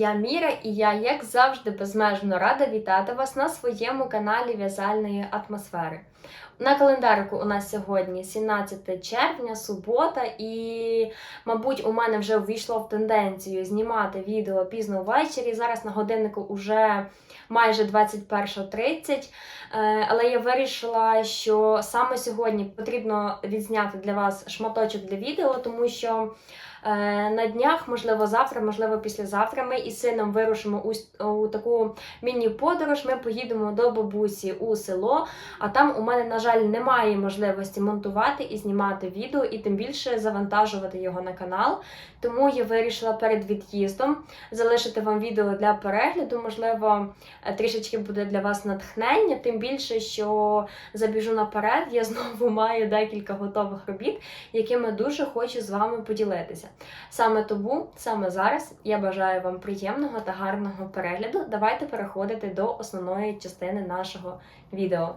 Я Міра, і я, як завжди, безмежно рада вітати вас на своєму каналі В'язальної атмосфери. На календарику у нас сьогодні 17 червня, субота, і, мабуть, у мене вже ввійшло в тенденцію знімати відео пізно ввечері. Зараз на годиннику вже майже 21.30. Е, Але я вирішила, що саме сьогодні потрібно відзняти для вас шматочок для відео, тому що. Е, На днях, можливо, завтра, можливо, післязавтра, ми із сином вирушимо у, у таку міні-подорож. Ми поїдемо до бабусі у село, а там у мене, на жаль, немає можливості монтувати і знімати відео, і тим більше завантажувати його на канал. Тому я вирішила перед від'їздом залишити вам відео для перегляду. Можливо, е, трішечки буде для вас натхнення, тим більше, що забіжу наперед, я знову маю декілька готових робіт, якими дуже хочу з вами поділитися. Саме тому, саме зараз, я бажаю вам приємного та гарного перегляду. Давайте переходити до основної частини нашого відео.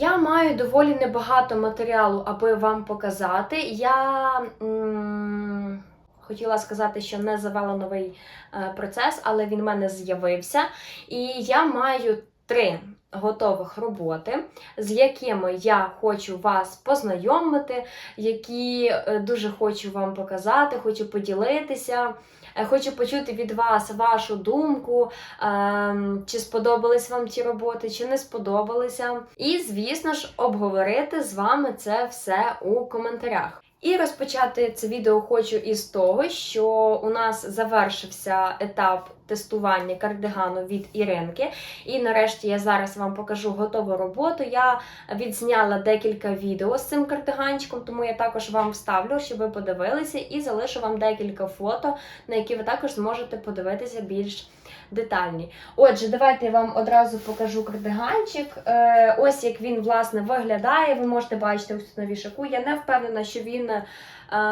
Я маю доволі небагато матеріалу, аби вам показати. Я м, хотіла сказати, що не завела новий е, процес, але він в мене з'явився. І я маю три готових роботи, з якими я хочу вас познайомити, які е, дуже хочу вам показати, хочу поділитися. Е, Хочу почути від вас вашу думку, ем, чи сподобались вам ті роботи, чи не сподобалися. І, звісно ж, обговорити з вами це все у коментарях. І розпочати це відео хочу із того, що у нас завершився етап тестування кардигану від Іринки. І нарешті я зараз вам покажу готову роботу. Я відзняла декілька відео з цим кардиганчиком, тому я також вам вставлю, щоб ви подивилися, і залишу вам декілька фото, на які ви також зможете подивитися більш детальні. Отже, давайте я вам одразу покажу кардиганчик. Е, ось як він власне виглядає. Ви можете бачити ось на вішаку. Я не впевнена, що він е,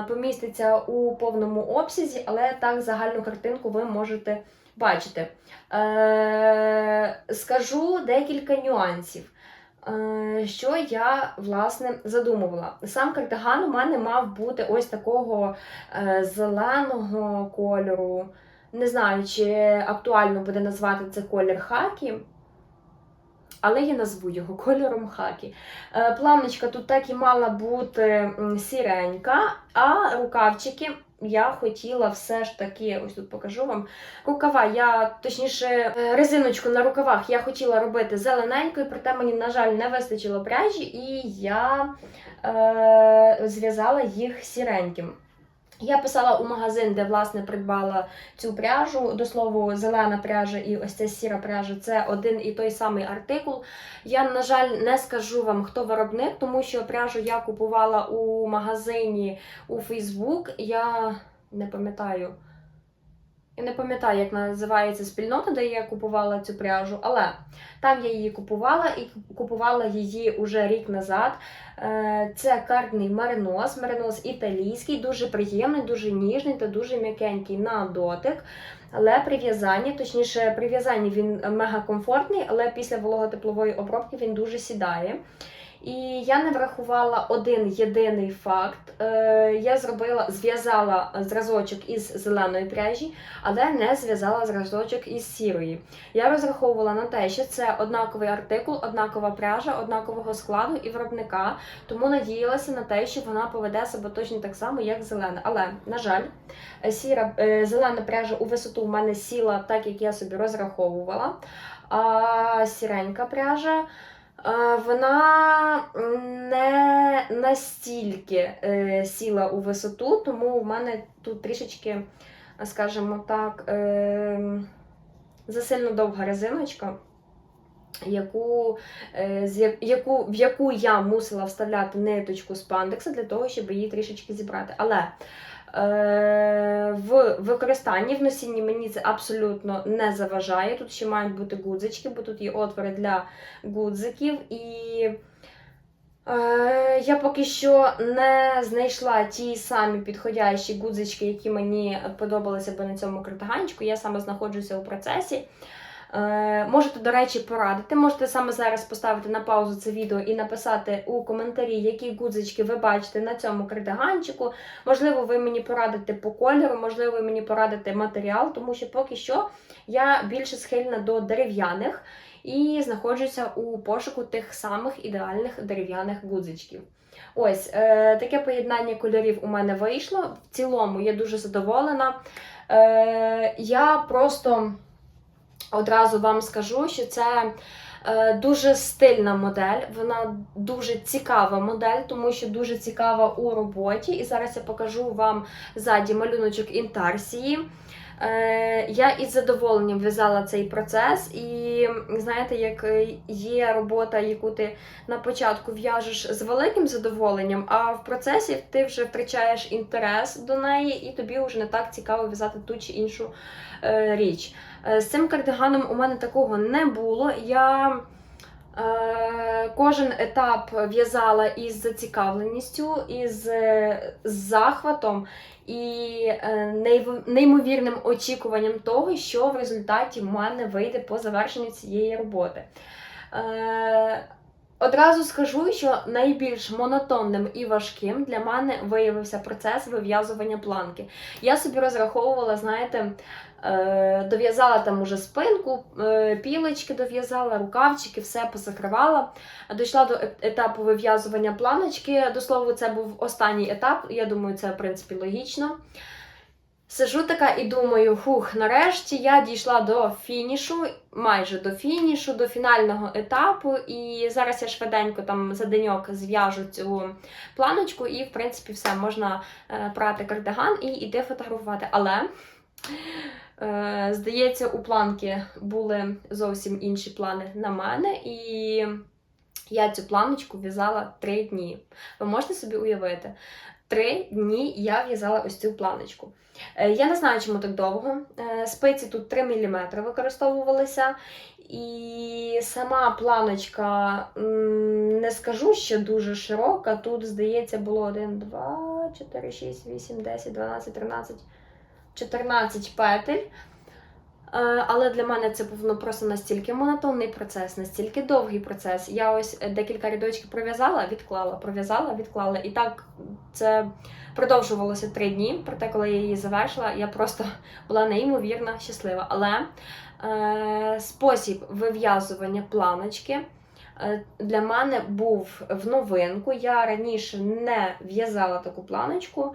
поміститься у повному обсязі, але так загальну картинку ви можете бачити. Е, скажу декілька нюансів. Е, Що я власне задумувала? Сам кардиган у мене мав бути ось такого е, зеленого кольору. Не знаю, чи актуально буде назвати це колір хакі, але я назву його кольором хакі. Е, Планочка тут так і мала бути сіренька, а рукавчики я хотіла все ж таки, ось тут покажу вам. Рукава, я точніше, е, резиночку на рукавах я хотіла робити зелененькою, проте мені, на жаль, не вистачило пряжі, і я е, зв'язала їх сіреньким. Я писала у магазин, де власне придбала цю пряжу. До слову, зелена пряжа і ось ця сіра пряжа це один і той самий артикул. Я, на жаль, не скажу вам, хто виробник, тому що пряжу я купувала у магазині у Фейсбук. Я не пам'ятаю. Я не пам'ятаю, як називається спільнота, де я купувала цю пряжу, але там я її купувала і купувала її уже рік назад. Е, Це карний меринос, меринос італійський, дуже приємний, дуже ніжний та дуже м'якенький на дотик. Але при в'язанні, точніше, при в'язанні він мега комфортний, але після вологотеплової обробки він дуже сідає. І я не врахувала один єдиний факт. Е, я зробила, зв'язала зразочок із зеленої пряжі, але не зв'язала зразочок із сірої. Я розраховувала на те, що це однаковий артикул, однакова пряжа, однакового складу і виробника, тому надіялася на те, що вона поведе себе точно так само, як зелена. Але, на жаль, сіра, е, зелена пряжа у висоту в мене сіла так, як я собі розраховувала. А сіренька пряжа. Е, Вона не настільки е, сіла у висоту, тому в мене тут трішечки, скажімо так, е, засильно довга резиночка. яку, яку, в яку я мусила вставляти ниточку з пандекса для того, щоб її трішечки зібрати. Але в використанні в носінні мені це абсолютно не заважає. Тут ще мають бути гудзички, бо тут є отвори для гудзиків. І е, я поки що не знайшла ті самі підходящі гудзички, які мені подобалися би на цьому картиганчику. Я саме знаходжуся у процесі. Е, можете, до речі, порадити. Можете саме зараз поставити на паузу це відео і написати у коментарі, які гудзички ви бачите на цьому кардиганчику. Можливо, ви мені порадите по кольору, можливо, ви мені порадите матеріал, тому що поки що я більше схильна до дерев'яних і знаходжуся у пошуку тих самих ідеальних дерев'яних гудзичків. Ось е, таке поєднання кольорів у мене вийшло. В цілому я дуже задоволена. Е, я просто одразу вам скажу, що це е, дуже стильна модель, вона дуже цікава модель, тому що дуже цікава у роботі. І зараз я покажу вам ззаді малюночок інтарсії. Е, я із задоволенням в'язала цей процес, і знаєте, як є робота, яку ти на початку в'яжеш з великим задоволенням, а в процесі ти вже втрачаєш інтерес до неї, і тобі вже не так цікаво в'язати ту чи іншу е, річ. Е, з цим кардиганом у мене такого не було. Я е, кожен етап в'язала із зацікавленістю, із е, захватом і е, неймовірним очікуванням того, що в результаті в мене вийде по завершенню цієї роботи. Е, Одразу скажу, що найбільш монотонним і важким для мене виявився процес вив'язування планки. Я собі розраховувала, знаєте, е, дов'язала там уже спинку, е, пілочки дов'язала, рукавчики, все позакривала. Дійшла до етапу вив'язування планочки. До слова, це був останній етап. Я думаю, це в принципі логічно. Сижу така і думаю, фух, нарешті я дійшла до фінішу, майже до фінішу, до фінального етапу. І зараз я швиденько там за деньок зв'яжу цю планочку, і, в принципі, все, можна е, прати кардиган і йти фотографувати. Але, е, здається, у планки були зовсім інші плани на мене. І я цю планочку в'язала три дні. Ви можете собі уявити? Три дні я в'язала ось цю планочку. Е, Я не знаю, чому так довго. Е, Спиці тут 3 мм використовувалися. І сама планочка не скажу, що дуже широка. Тут, здається, було 1, 2, 4, 6, 8, 10, 12, 13, 14 петель. Е, Але для мене це був ну, просто настільки монотонний процес, настільки довгий процес. Я ось е, декілька рядочків пров'язала, відклала, пров'язала, відклала. І так це продовжувалося три дні. Проте, коли я її завершила, я просто була неймовірно щаслива. Але е, спосіб вив'язування планочки е, для мене був в новинку. Я раніше не в'язала таку планочку.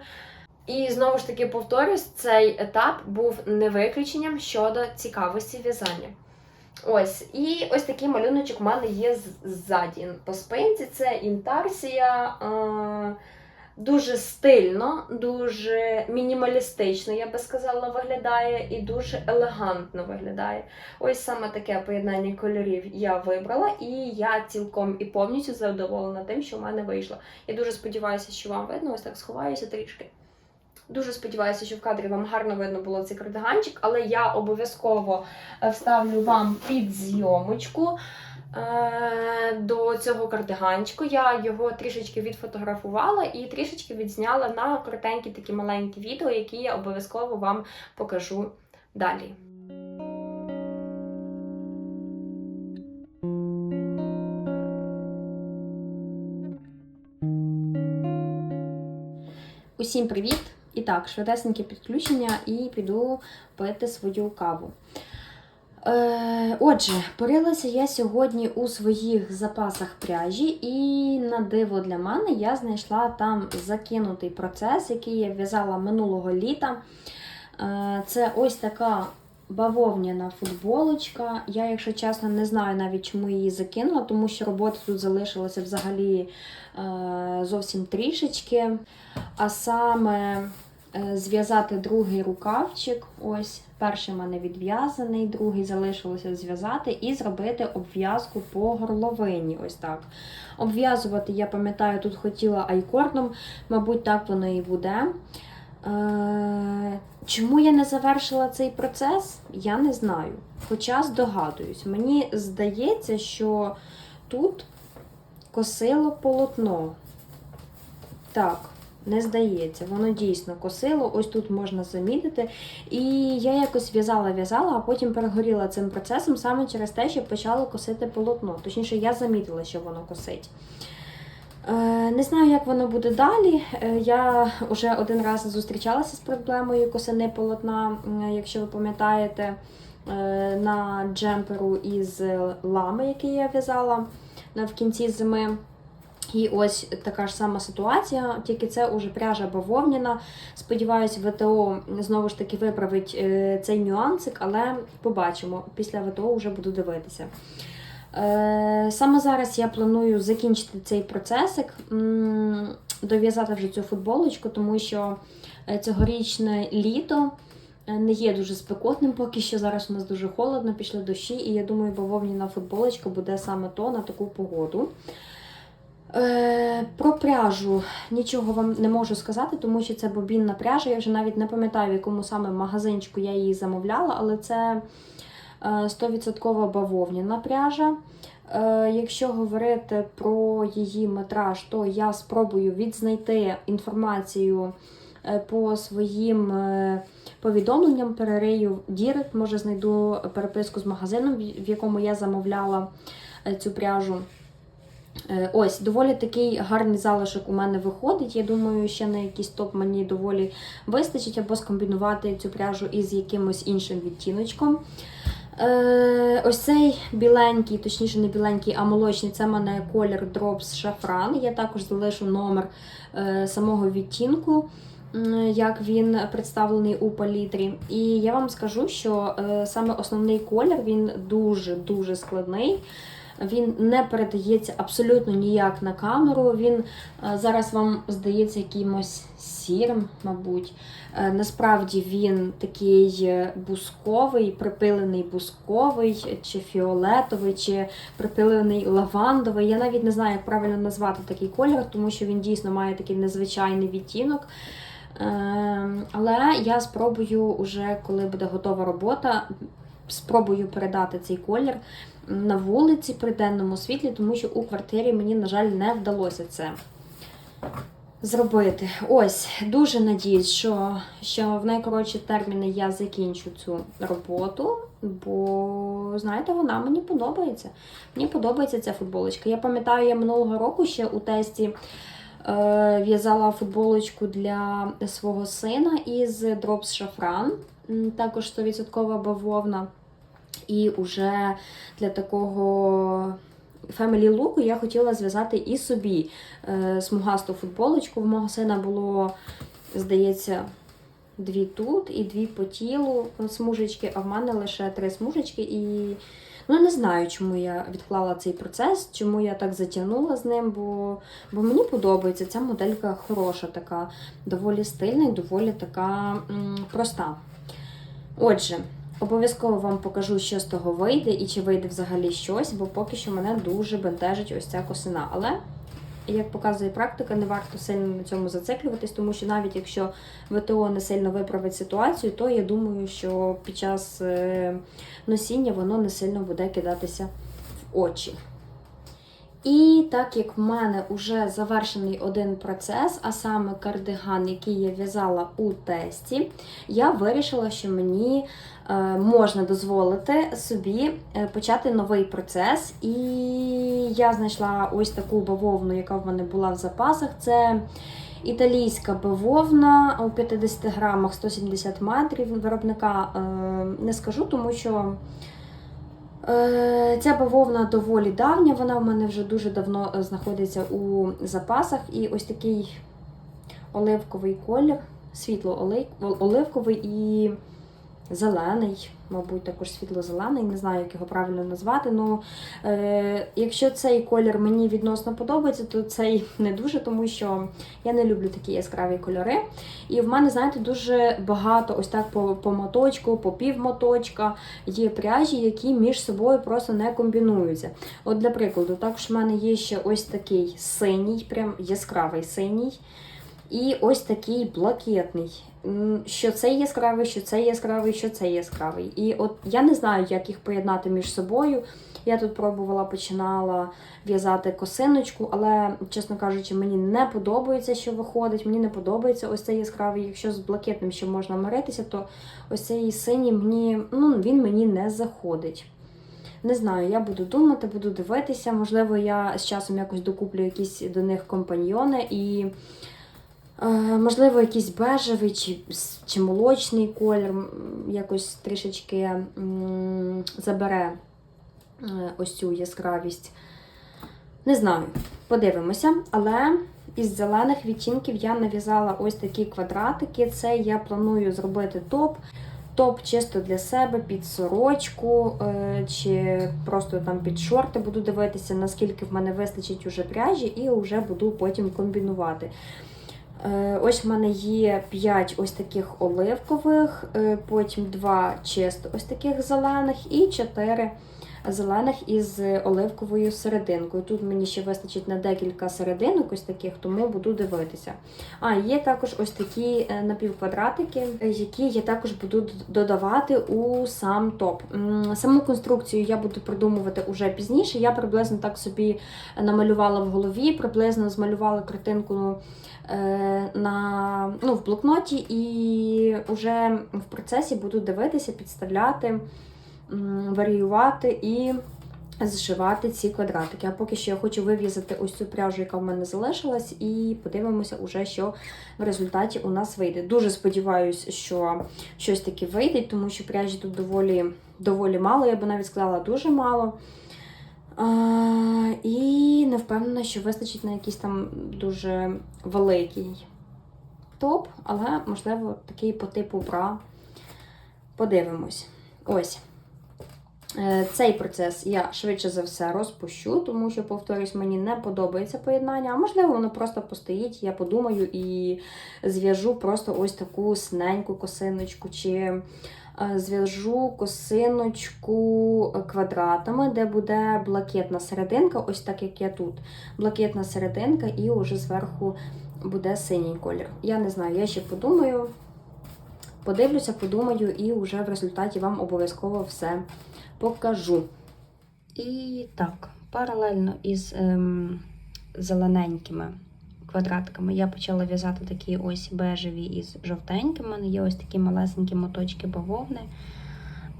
І знову ж таки повторюсь, цей етап був не виключенням щодо цікавості в'язання. Ось, і ось такий малюночок в мене є ззаді. По спинці це інтарсія. Е- дуже стильно, дуже мінімалістично, я би сказала, виглядає, і дуже елегантно виглядає. Ось саме таке поєднання кольорів я вибрала, і я цілком і повністю задоволена тим, що в мене вийшло. Я дуже сподіваюся, що вам видно, ось так сховаюся трішки. Дуже сподіваюся, що в кадрі вам гарно видно було цей кардиганчик, але я обов'язково е, вставлю вам під зйомочку е, до цього кардиганчику. Я його трішечки відфотографувала і трішечки відзняла на коротенькі такі маленькі відео, які я обов'язково вам покажу далі. Усім привіт! І так, швидесеньке підключення і піду пити свою каву. Е, отже, порилася я сьогодні у своїх запасах пряжі, і на диво для мене я знайшла там закинутий процес, який я в'язала минулого літа. Е, це ось така бавовняна футболочка. Я, якщо чесно, не знаю навіть, чому її закинула, тому що роботи тут залишилося взагалі е, зовсім трішечки. А саме зв'язати другий рукавчик. Ось перший в мене відв'язаний, другий залишилося зв'язати і зробити обв'язку по горловині. Ось так. Обв'язувати, я пам'ятаю, тут хотіла айкордом, мабуть, так воно і буде. Е, чому я не завершила цей процес, я не знаю. Хоча здогадуюсь. Мені здається, що тут косило полотно. Так, не здається, воно дійсно косило. Ось тут можна замітити. І я якось в'язала, в'язала, а потім перегоріла цим процесом саме через те, що почало косити полотно. Точніше, я замітила, що воно косить. Е, Не знаю, як воно буде далі. Е, Я вже один раз зустрічалася з проблемою косини полотна, якщо ви пам'ятаєте, е, на джемперу із лами, який я в'язала в кінці зими. І ось така ж сама ситуація, тільки це уже пряжа бавовняна. Сподіваюсь, ВТО знову ж таки виправить е, цей нюансик, але побачимо. Після ВТО вже буду дивитися. Е, Саме зараз я планую закінчити цей процесик, дов'язати вже цю футболочку, тому що е, цьогорічне літо не є дуже спекотним, поки що зараз у нас дуже холодно, пішли дощі, і я думаю, бавовняна футболочка буде саме то на таку погоду. Е, про пряжу нічого вам не можу сказати, тому що це бобінна пряжа. Я вже навіть не пам'ятаю, в якому саме магазинчику я її замовляла, але це е, 100% бавовняна пряжа. Е, Якщо говорити про її метраж, то я спробую відзнайти інформацію е, по своїм е, повідомленням, перерию Дірект, може знайду переписку з магазином, в якому я замовляла е, цю пряжу. Е, Ось, доволі такий гарний залишок у мене виходить. Я думаю, ще на якийсь топ мені доволі вистачить, або скомбінувати цю пряжу із якимось іншим відтіночком. Е, ось цей біленький, точніше, не біленький, а молочний це в мене колір Drops Шафран. Я також залишу номер е, самого відтінку, як він представлений у палітрі. І я вам скажу, що е, саме основний колір він дуже-дуже складний. Він не передається абсолютно ніяк на камеру. Він е, зараз вам здається якимось сірим, мабуть. Е, Насправді він такий е, бусковий, припилений бусковий, чи фіолетовий, чи припилений лавандовий. Я навіть не знаю, як правильно назвати такий колір, тому що він дійсно має такий незвичайний відтінок. Але я спробую, уже коли буде готова робота, спробую передати цей колір на вулиці при денному світлі, тому що у квартирі мені, на жаль, не вдалося це зробити. Ось, дуже надіюсь, що, що в найкоротші терміни я закінчу цю роботу, бо, знаєте, вона мені подобається. Мені подобається ця футболочка. Я пам'ятаю, я минулого року ще у тесті. е, В'язала футболочку для свого сина із Drops Шафран, також 100% бавовна. І уже для такого family луку я хотіла зв'язати і собі е, смугасту футболочку. В мого сина було, здається, дві тут і дві по тілу смужечки, а в мене лише три смужечки. І ну, не знаю, чому я відклала цей процес, чому я так затягнула з ним, бо, бо мені подобається. Ця моделька хороша, така, доволі стильна і доволі така м, проста. Отже, Обов'язково вам покажу, що з того вийде і чи вийде взагалі щось, бо поки що мене дуже бентежить ось ця косина. Але, як показує практика, не варто сильно на цьому зациклюватись, тому що навіть якщо ВТО не сильно виправить ситуацію, то я думаю, що під час е, носіння воно не сильно буде кидатися в очі. І так як в мене вже завершений один процес, а саме кардиган, який я в'язала у тесті, я вирішила, що мені можна дозволити собі е, почати новий процес. І я знайшла ось таку бавовну, яка в мене була в запасах. Це італійська бавовна у 50 грамах 170 метрів. Виробника е, не скажу, тому що. Е, Ця бавовна доволі давня, вона в мене вже дуже давно е, знаходиться у запасах. І ось такий оливковий колір, світло оливковий і зелений, мабуть, також світло-зелений, не знаю, як його правильно назвати. Ну, е, якщо цей колір мені відносно подобається, то цей не дуже, тому що я не люблю такі яскраві кольори. І в мене, знаєте, дуже багато ось так по, по моточку, по півмоточка є пряжі, які між собою просто не комбінуються. От, для прикладу, також в мене є ще ось такий синій, прям яскравий синій. І ось такий блакитний. Що це яскравий, що це яскравий, що це яскравий. І от я не знаю, як їх поєднати між собою. Я тут пробувала, починала в'язати косиночку, але, чесно кажучи, мені не подобається, що виходить. Мені не подобається ось цей яскравий. Якщо з блакитним ще можна миритися, то ось цей синій мені, ну, він мені не заходить. Не знаю, я буду думати, буду дивитися. Можливо, я з часом якось докуплю якісь до них компаньйони і. Е, Можливо, якийсь бежевий чи, чи молочний колір якось трішечки забере е, ось цю яскравість. Не знаю, подивимося. Але із зелених відтінків я нав'язала ось такі квадратики. Це я планую зробити топ. Топ чисто для себе під сорочку е, чи просто там під шорти. Буду дивитися, наскільки в мене вистачить уже пряжі, і вже буду потім комбінувати. Е, Ось в мене є 5 ось таких оливкових, е, потім 2 чисто ось таких зелених і 4 зелених із оливковою серединкою. Тут мені ще вистачить на декілька серединок, ось таких, тому буду дивитися. А, є також ось такі е, напівквадратики, е, які я також буду додавати у сам топ. Саму конструкцію я буду придумувати уже пізніше. Я приблизно так собі намалювала в голові, приблизно змалювала картинку е, на, ну, в блокноті, і вже в процесі буду дивитися, підставляти, варіювати і зшивати ці квадратики. А поки що я хочу вив'язати ось цю пряжу, яка в мене залишилась, і подивимося, уже, що в результаті у нас вийде. Дуже сподіваюся, що щось таке вийде, тому що пряжі тут доволі, доволі мало, я би навіть сказала, дуже мало. А, і не впевнена, що вистачить на якийсь там дуже великий топ, але, можливо, такий по типу бра. Подивимось. Ось. Е, Цей процес я швидше за все розпущу, тому що, повторюсь, мені не подобається поєднання. А можливо, воно просто постоїть, я подумаю і зв'яжу просто ось таку синеньку косиночку, чи е, зв'яжу косиночку квадратами, де буде блакитна серединка, ось так як я тут. Блакитна серединка, і уже зверху буде синій колір. Я не знаю, я ще подумаю. Подивлюся, подумаю, і вже в результаті вам обов'язково все покажу. І так, паралельно із ем, зелененькими квадратками я почала в'язати такі ось бежеві із жовтенькими. У мене є ось такі малесенькі моточки бавовни.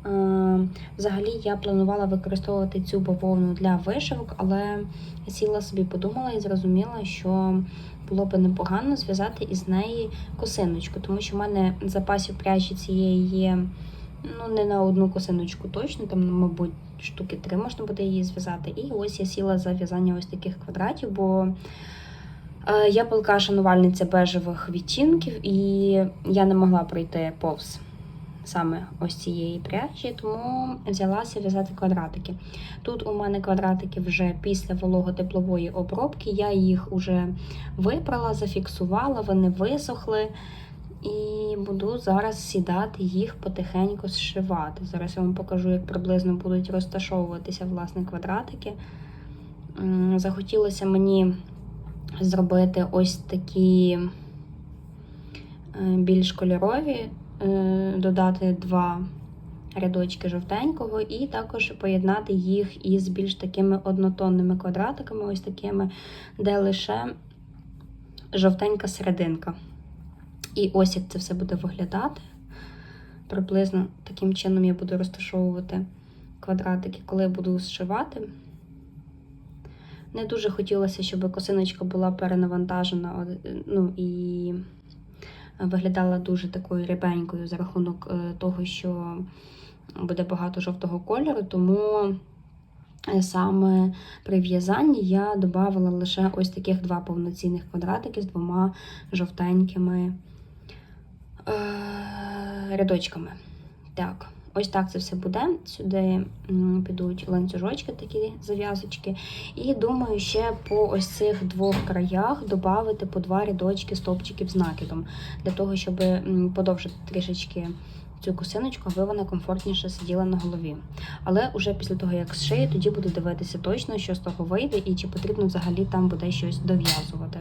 Е, Взагалі я планувала використовувати цю бавовну для вишивок, але сіла собі подумала і зрозуміла, що було би непогано зв'язати із неї косиночку, тому що в мене запасів пряжі цієї є ну, не на одну косиночку точно, там, мабуть, штуки три можна буде її зв'язати. І ось я сіла за в'язання ось таких квадратів, бо е, я палка шанувальниця бежевих відтінків, і я не могла пройти повз саме ось цієї пряжі, тому взялася в'язати квадратики. Тут у мене квадратики вже після вологотеплової обробки, я їх вже випрала, зафіксувала, вони висохли. І буду зараз сідати їх потихеньку зшивати. Зараз я вам покажу, як приблизно будуть розташовуватися власне квадратики. Захотілося мені зробити ось такі е, більш кольорові, е, додати два рядочки жовтенького, і також поєднати їх із більш такими однотонними квадратиками, ось такими, де лише жовтенька серединка. І ось як це все буде виглядати. Приблизно таким чином я буду розташовувати квадратики, коли буду зшивати. Не дуже хотілося, щоб косиночка була перенавантажена, ну і виглядала дуже такою рябенькою за рахунок е, того, що буде багато жовтого кольору, тому е, саме при в'язанні я додавала лише ось таких два повноцінних квадратики з двома жовтенькими рядочками. Так, ось так це все буде. Сюди підуть ланцюжочки, такі зав'язочки. І думаю, ще по ось цих двох краях додати по два рядочки стовпчиків з накидом, для того, щоб подовжити трішечки цю косиночку, аби вона комфортніше сиділа на голові. Але уже після того, як зшию, тоді буду дивитися точно, що з того вийде, і чи потрібно взагалі там буде щось дов'язувати.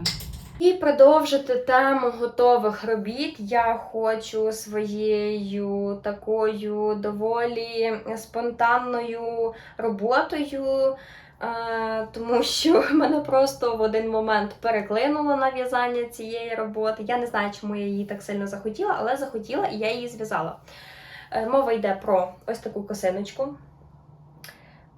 І продовжити тему готових робіт. Я хочу своєю такою доволі спонтанною роботою. е, Тому що мене просто в один момент переклинуло на в'язання цієї роботи. Я не знаю, чому я її так сильно захотіла, але захотіла і я її зв'язала. Е, Мова йде про ось таку косиночку.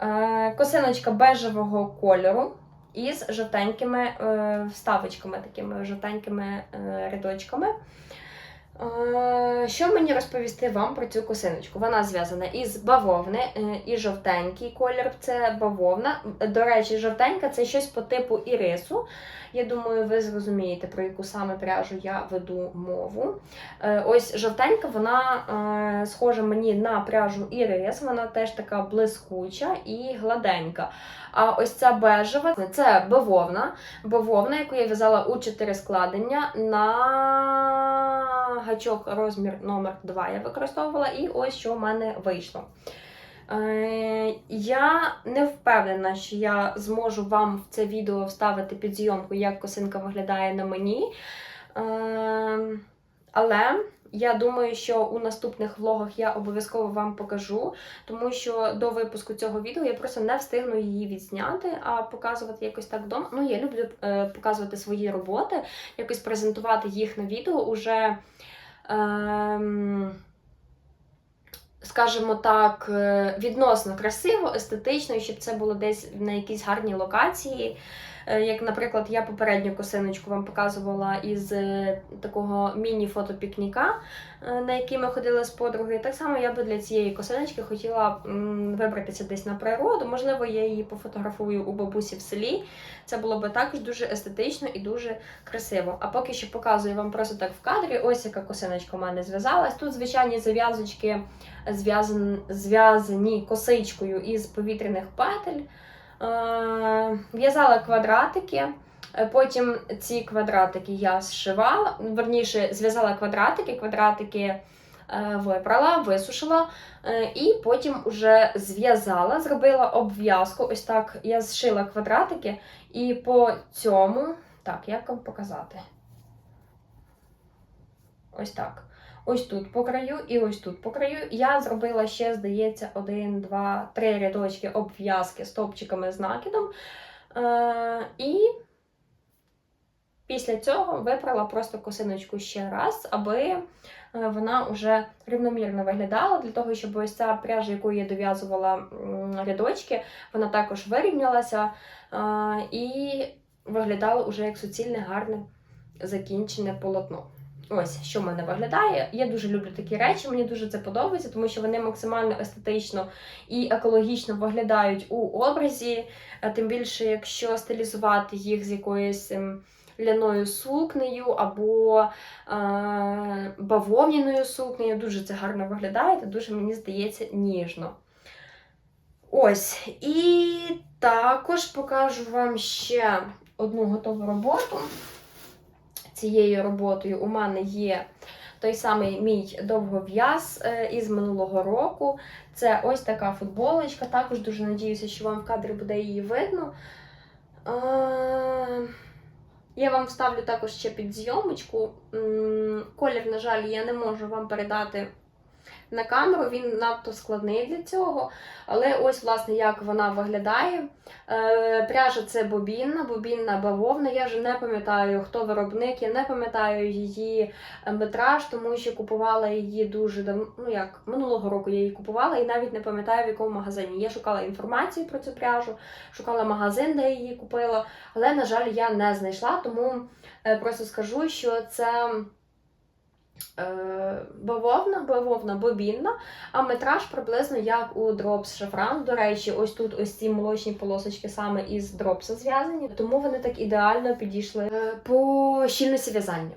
Е, Косиночка бежевого кольору із жовтенькими е, вставочками, такими жовтенькими е, рядочками. Е, Що мені розповісти вам про цю косиночку? Вона зв'язана із бавовни, і жовтенький колір це бавовна. До речі, жовтенька це щось по типу ірису. Я думаю, ви зрозумієте, про яку саме пряжу я веду мову. Ось жовтенька, вона схожа мені на пряжу ірис, вона теж така блискуча і гладенька. А ось ця бежева це бавовна. Бавовна, яку я в'язала у 4 складення на гачок розмір номер 2 я використовувала, і ось що в мене вийшло. Е, Я не впевнена, що я зможу вам в це відео вставити під зйомку, як косинка виглядає на мені. Е, Але я думаю, що у наступних влогах я обов'язково вам покажу, тому що до випуску цього відео я просто не встигну її відзняти, а показувати якось так вдома. Ну, я люблю е, показувати свої роботи, якось презентувати їх на відео уже. Ем, скажімо так, е, відносно красиво, естетично, і щоб це було десь на якійсь гарній локації. Е, Як, наприклад, я попередню косиночку вам показувала із е, такого міні-фотопікніка, е, на який ми ходили з подругою. Так само я би для цієї косиночки хотіла вибратися десь на природу. Можливо, я її пофотографую у бабусі в селі. Це було би також дуже естетично і дуже красиво. А поки що показую вам просто так в кадрі. Ось яка косиночка у мене зв'язалась. Тут звичайні зав'язочки зв'язані, зв'язані косичкою із повітряних петель. Е, В'язала квадратики. е, Потім ці квадратики я зшивала, верніше, зв'язала квадратики, квадратики е, вибрала, висушила, і потім уже зв'язала, зробила обв'язку. Ось так я зшила квадратики, і по цьому, так, як вам показати? Ось так. Ось тут по краю і ось тут по краю. Я зробила ще, здається, один, два, три рядочки обв'язки стовпчиками з накидом. Е, і після цього випрала просто косиночку ще раз, аби е, вона вже рівномірно виглядала, для того, щоб ось ця пряжа, яку я дов'язувала рядочки, вона також вирівнялася е, і виглядала вже як суцільне гарне закінчене полотно. Ось що в мене виглядає. Я дуже люблю такі речі, мені дуже це подобається, тому що вони максимально естетично і екологічно виглядають у образі. Тим більше, якщо стилізувати їх з якоюсь ем, ляною сукнею або е, бавовняною сукнею, дуже це гарно виглядає, та дуже, мені здається, ніжно. Ось. І також покажу вам ще одну готову роботу цією роботою у мене є той самий мій довгов'яз е, із минулого року. Це ось така футболочка. Також дуже надіюся, що вам в кадрі буде її видно. Я вам вставлю також ще під зйомочку. Колір, на жаль, я не можу вам передати на камеру, він надто складний для цього. Але ось, власне, як вона виглядає. Е, Пряжа це бобінна, бобінна бавовна. Я вже не пам'ятаю, хто виробник, я не пам'ятаю її метраж, тому що купувала її дуже давно. Ну як минулого року я її купувала і навіть не пам'ятаю в якому магазині. Я шукала інформацію про цю пряжу, шукала магазин, де її купила, але, на жаль, я не знайшла, тому е, просто скажу, що це. Е, Бавовна, бавовна бобінна, а метраж приблизно як у Drops Шафран. До речі, ось тут ось ці молочні полосочки саме із дропса зв'язані, тому вони так ідеально підійшли е, по щільності в'язання.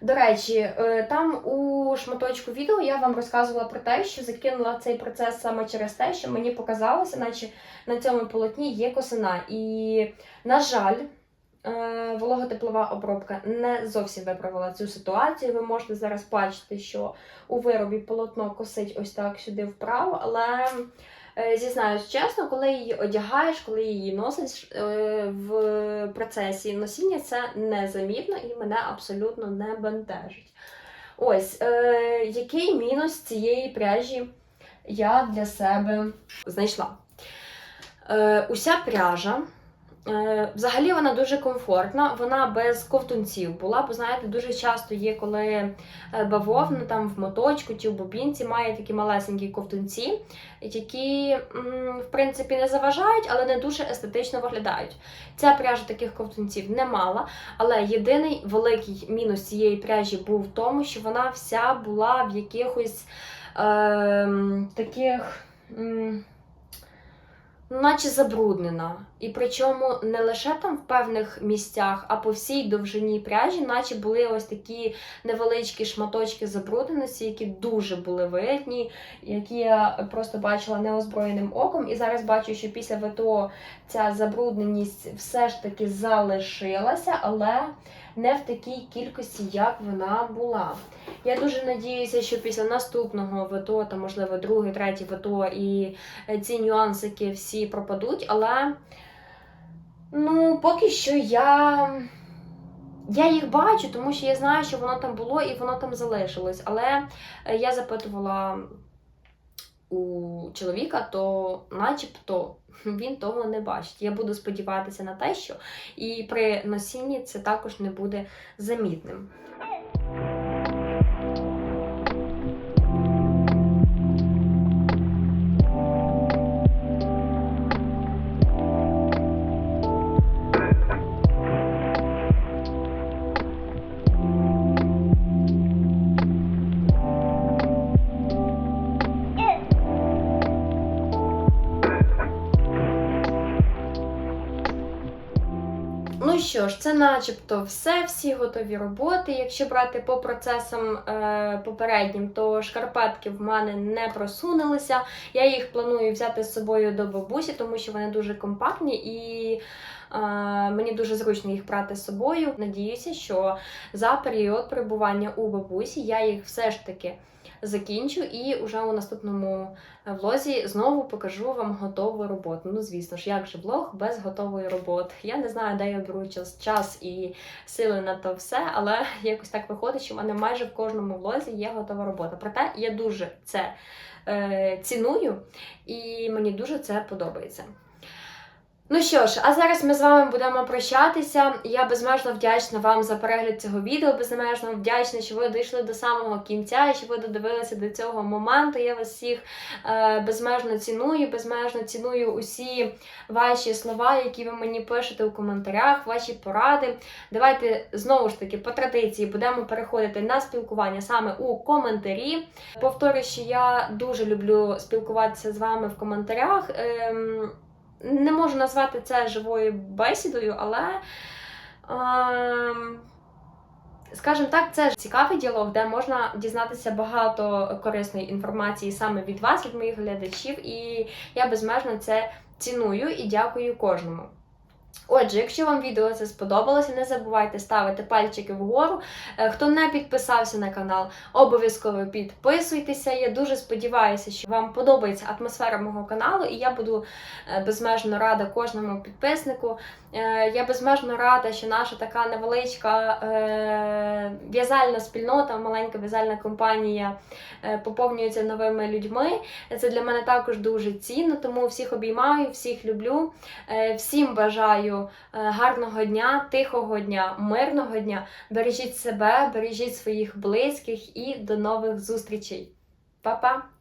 До речі, е, там у шматочку відео я вам розказувала про те, що закинула цей процес саме через те, що мені показалося, наче на цьому полотні є косина. І, на жаль, вологотеплова обробка не зовсім виправила цю ситуацію. Ви можете зараз бачити, що у виробі полотно косить ось так сюди вправо, але Е, Зізнаюсь чесно, коли її одягаєш, коли її носиш е, в процесі носіння, це незамітно і мене абсолютно не бентежить. Ось, е, який мінус цієї пряжі я для себе знайшла? Е, уся пряжа. Е, Взагалі вона дуже комфортна, вона без ковтунців була, бо знаєте, дуже часто є, коли е, бавовна там в моточку чи в бобінці має такі малесенькі ковтунці, які, в принципі, не заважають, але не дуже естетично виглядають. Ця пряжа таких ковтунців не мала, але єдиний великий мінус цієї пряжі був в тому, що вона вся була в якихось ем, таких. м, наче забруднена. І причому не лише там в певних місцях, а по всій довжині пряжі, наче були ось такі невеличкі шматочки забрудненості, які дуже були видні, які я просто бачила неозброєним оком. І зараз бачу, що після ВТО ця забрудненість все ж таки залишилася, але не в такій кількості, як вона була. Я дуже надіюся, що після наступного ВТО, та можливо другий, третій ВТО, і ці нюансики всі пропадуть, але ну, поки що я. Я їх бачу, тому що я знаю, що воно там було і воно там залишилось. Але е, я запитувала у чоловіка, то начебто він того не бачить. Я буду сподіватися на те, що і при носінні це також не буде замітним. Що ж, це начебто все, всі готові роботи. Якщо брати по процесам е, попереднім, то шкарпетки в мене не просунулися. Я їх планую взяти з собою до бабусі, тому що вони дуже компактні і е, мені дуже зручно їх брати з собою. Надіюся, що за період перебування у бабусі я їх все ж таки закінчу і вже у наступному влозі знову покажу вам готову роботу. Ну, звісно ж, як же влог без готової роботи. Я не знаю, де я беру час, час і сили на то все, але якось так виходить, що в мене майже в кожному влозі є готова робота. Проте я дуже це е, ціную і мені дуже це подобається. Ну що ж, а зараз ми з вами будемо прощатися. Я безмежно вдячна вам за перегляд цього відео. Безмежно вдячна, що ви дійшли до самого кінця, що ви додивилися до цього моменту. Я вас всіх е, безмежно ціную, безмежно ціную усі ваші слова, які ви мені пишете у коментарях, ваші поради. Давайте знову ж таки по традиції будемо переходити на спілкування саме у коментарі. Повторюю, що я дуже люблю спілкуватися з вами в коментарях. Ем, не можу назвати це живою бесідою, але, ем, скажімо так, це цікавий діалог, де можна дізнатися багато корисної інформації саме від вас, від моїх глядачів, і я безмежно це ціную і дякую кожному. Отже, якщо вам відео це сподобалося, не забувайте ставити пальчики вгору. Е, Хто не підписався на канал, обов'язково підписуйтеся. Я дуже сподіваюся, що вам подобається атмосфера мого каналу, і я буду е, безмежно рада кожному підписнику. Е, Я безмежно рада, що наша така невеличка е, в'язальна спільнота, маленька в'язальна компанія е, поповнюється новими людьми. Це для мене також дуже цінно, тому всіх обіймаю, всіх люблю. Всім бажаю гарного дня, тихого дня, мирного дня. Бережіть себе, бережіть своїх близьких і до нових зустрічей. Па-па!